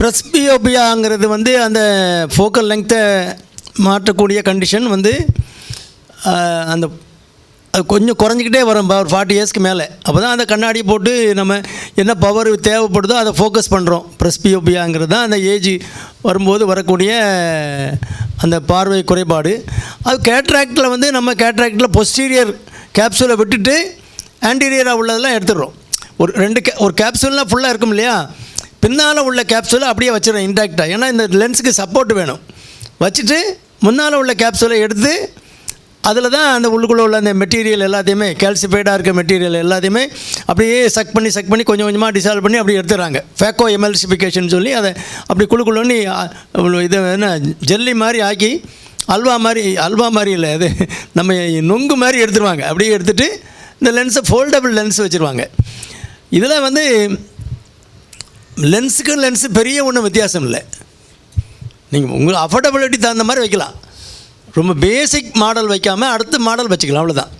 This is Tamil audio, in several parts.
ப்ரெஸ்பியோபியாங்கிறது வந்து அந்த ஃபோக்கல் லெங்க்த்தை மாற்றக்கூடிய கண்டிஷன் வந்து அந்த அது கொஞ்சம் குறைஞ்சிக்கிட்டே வரும் ஒரு ஃபார்ட்டி இயர்ஸ்க்கு மேலே. அப்போ தான் அந்த கண்ணாடி போட்டு நம்ம என்ன பவர் தேவைப்படுதோ அதை ஃபோக்கஸ் பண்ணுறோம் ப்ரெஸ்பியோபியாங்கிறது தான் அந்த ஏஜ் வரும்போது வரக்கூடிய அந்த பார்வை குறைபாடு. அது கேட்ராக்டில் வந்து நம்ம கேட்ராக்டில் பொஸ்டீரியர் கேப்சூலை விட்டுட்டு ஆன்டீரியராக உள்ளதெல்லாம் எடுத்துடுறோம். ஒரு ரெண்டு கே ஒரு கேப்சூல்லாம் ஃபுல்லாக இருக்கும் இல்லையா? பின்னால் உள்ள கேப்சூலை அப்படியே வச்சிடும் இன்டாக்டாக ஏன்னா இந்த லென்ஸுக்கு சப்போர்ட் வேணும். வச்சுட்டு முன்னால் உள்ள கேப்சூலை எடுத்து அதில் தான் அந்த உள்ளுக்குள்ளே உள்ள அந்த மெட்டீரியல் எல்லாத்தையுமே கேல்சிஃபைடாக இருக்க மெட்டீரியல் எல்லாத்தையுமே அப்படியே சக் பண்ணி சக் பண்ணி கொஞ்சம் கொஞ்சமாக டிசால்வ் பண்ணி அப்படி எடுத்துடுறாங்க. ஃபேக்கோ எமல்சிஃபிகேஷன் சொல்லி அதை அப்படி குழு இது என்ன ஜெல்லி மாதிரி ஆக்கி அல்வா மாதிரி அல்வா மாதிரி இல்லை அது நம்ம நொங்கு மாதிரி எடுத்துருவாங்க. அப்படியே எடுத்துகிட்டு இந்த லென்ஸை ஃபோல்டபுள் லென்ஸ் வச்சுருவாங்க. இதில் வந்து லென்ஸுக்கும் லென்ஸு பெரிய ஒன்றும் வித்தியாசம் இல்லை. நீங்கள் உங்கள் அஃபோர்டபிலிட்டி தகுந்த மாதிரி வைக்கலாம். ரொம்ப பேசிக் மாடல் வைக்காமல் அடுத்த மாடல் வச்சுக்கலாம் அவ்வளோதான்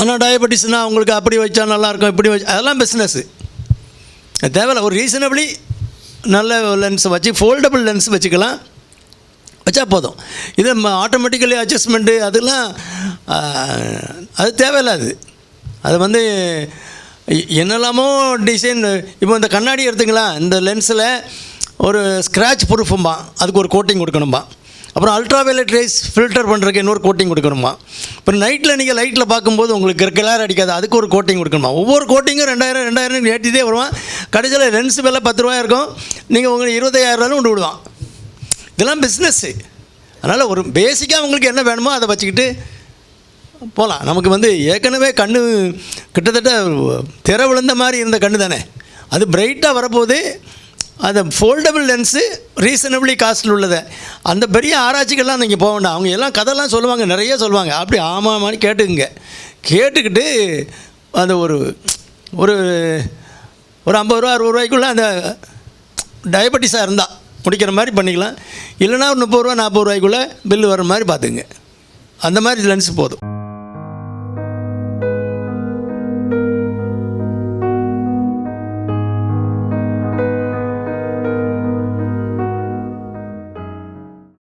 ஆனால் டயபெட்டிஸ்னால் உங்களுக்கு அப்படி வச்சா நல்லாயிருக்கும் இப்படி வச்சு அதெல்லாம் பிஸ்னஸ்ஸு தேவையில்ல. ஒரு ரீசனபிளி நல்ல லென்ஸ் வச்சு ஃபோல்டபுள் லென்ஸ் வச்சுக்கலாம். வச்சா போதும். இது ஆட்டோமேட்டிக்கலி அட்ஜஸ்ட்மெண்ட்டு அதெல்லாம் அது தேவையில்லாது. அது வந்து என்னெல்லாமோ டிசைன் இப்போ இந்த கண்ணாடி எடுத்துங்களா? இந்த லென்ஸில் ஒரு ஸ்க்ராட்ச் ப்ரூஃபும்பா அதுக்கு ஒரு கோட்டிங் கொடுக்கணும்பா. அப்புறம் அல்ட்ரா வயலட் ரேஸ் ஃபில்டர் பண்ணுறதுக்கு இன்னொரு கோட்டிங் கொடுக்கணுமா அப்புறம் நைட்டில் நீங்கள் லைட்டில் பார்க்கும்போது உங்களுக்கு கிளர் அடிக்காது. அதுக்கு ஒரு கோட்டிங் கொடுக்கணுமா ஒவ்வொரு கோட்டிங்கும் ரெண்டாயிரம் ரெண்டாயிரம் ஏற்றிட்டே வருவான். கடைசியில் லென்ஸ் விலை பத்து ரூபாய் இருக்கும். நீங்கள் உங்களுக்கு இருபத்தையாயிரம் கொண்டு விடுவான் இதெல்லாம் பிஸ்னஸ்ஸு அதனால் ஒரு பேசிக்காக உங்களுக்கு என்ன வேணுமோ அதை வச்சுக்கிட்டு போகலாம் நமக்கு வந்து ஏற்கனவே கண்ணு கிட்டத்தட்ட திற விழுந்த மாதிரி இருந்த கண்ணு தானே? அது பிரைட்டாக வரப்போது அந்த ஃபோல்டபுள் லென்ஸு ரீசனபிளி காஸ்டில் உள்ளதை. அந்த பெரிய ஆராய்ச்சிகள்லாம் நீங்கள் போக வேண்டாம். அவங்க எல்லாம் கதைலாம் சொல்லுவாங்க நிறைய சொல்லுவாங்க. அப்படி ஆமாமான்னு கேட்டுக்குங்க. கேட்டுக்கிட்டு அந்த ஒரு ஒரு ஒரு ஐம்பது ரூபா அறுபது ரூபாய்க்குள்ளே அந்த டயபெட்டிஸாக இருந்தால் முடிக்கிற மாதிரி பண்ணிக்கலாம். இல்லைன்னா ஒரு முப்பது ரூபா நாற்பது ரூபாய்க்குள்ளே பில்லு வர மாதிரி பார்த்துங்க அந்த மாதிரி லென்ஸ் போதும்.